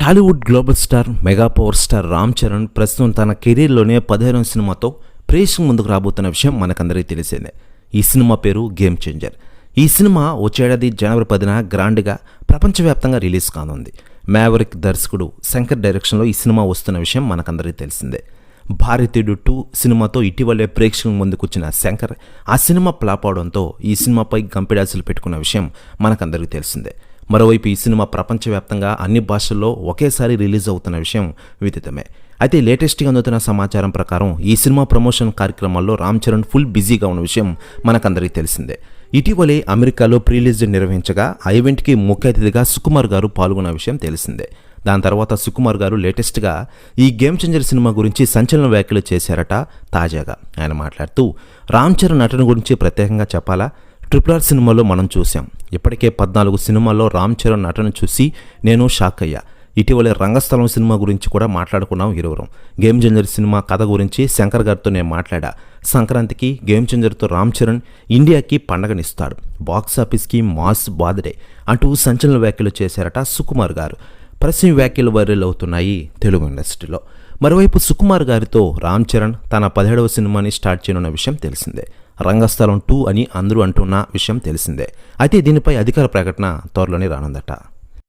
Tollywood global star mega power star Ram Charan ప్రస్తుతం తన కెరీర్లోనే పదిహేను సినిమాతో ప్రేక్షకు ముందుకు రాబోతున్న విషయం మనకందరికీ తెలిసిందే. ఈ సినిమా పేరు గేమ్ చేంజర్ ఈ సినిమా వచ్చేడాది జనవరి పదిన గ్రాండ్గా ప్రపంచవ్యాప్తంగా రిలీజ్ కానుంది. మ్యావరిక్ దర్శకుడు శంకర్ డైరెక్షన్లో ఈ సినిమా వస్తున్న విషయం మనకందరికీ తెలిసిందే. భారతీయుడు టూ సినిమాతో ఇటీవలే ప్రేక్షకుల ముందుకొచ్చిన శంకర్ ఆ సినిమా ఫ్లాప్ అవడంతో ఈ సినిమాపై గంపిడాసులు పెట్టుకున్న విషయం మనకందరికీ తెలిసిందే. మరోవైపు ఈ సినిమా ప్రపంచవ్యాప్తంగా అన్ని భాషల్లో ఒకేసారి రిలీజ్ అవుతున్న విషయం విదితమే. అయితే లేటెస్ట్గా అందుతున్న సమాచారం ప్రకారం ఈ సినిమా ప్రమోషన్ కార్యక్రమాల్లో రామ్ చరణ్ ఫుల్ బిజీగా ఉన్న విషయం మనకందరికీ తెలిసిందే. ఇటీవలే అమెరికాలో ప్రీలీజ్ నిర్వహించగా ఆ ఈవెంట్కి ముఖ్య అతిథిగా సుకుమార్ గారు పాల్గొన్న విషయం తెలిసిందే. దాని తర్వాత సుకుమార్ గారు లేటెస్ట్గా ఈ గేమ్ చేంజర్ సినిమా గురించి సంచలన వ్యాఖ్యలు చేశారట తాజాగా. ఆయన మాట్లాడుతూ రామ్ చరణ్ నటన గురించి ప్రత్యేకంగా చెప్పాలా? ట్రిపుల్ ఆర్ సినిమాలో మనం చూసాం ఇప్పటికే పద్నాలుగు సినిమాల్లో రామ్ చరణ్ నటన చూసి నేను షాక్ అయ్యా. ఇటీవలే రంగస్థలం సినిమా గురించి కూడా మాట్లాడుకున్నాం ఇరువురం. గేమ్ చేంజర్ సినిమా కథ గురించి శంకర్ గారితో నేను మాట్లాడా. సంక్రాంతికి గేమ్ చేంజర్తో రామ్ చరణ్ ఇండియాకి పండగనిస్తాడు. బాక్స్ ఆఫీస్కి మాస్ బాధడే అంటూ సంచలన వ్యాఖ్యలు చేశారట సుకుమార్ గారు. ప్రస్తుతం వ్యాఖ్యలు వైరల్ అవుతున్నాయి తెలుగు ఇండస్ట్రీలో. మరోవైపు సుకుమార్ గారితో రామ్ చరణ్ తన పదిహేడవ సినిమాని స్టార్ట్ చేయనున్న విషయం తెలిసిందే. రంగస్థలం టూ అని అందరూ అంటున్న విషయం తెలిసిందే. అయితే దీనిపై అధికార ప్రకటన త్వరలోనే రానుందట.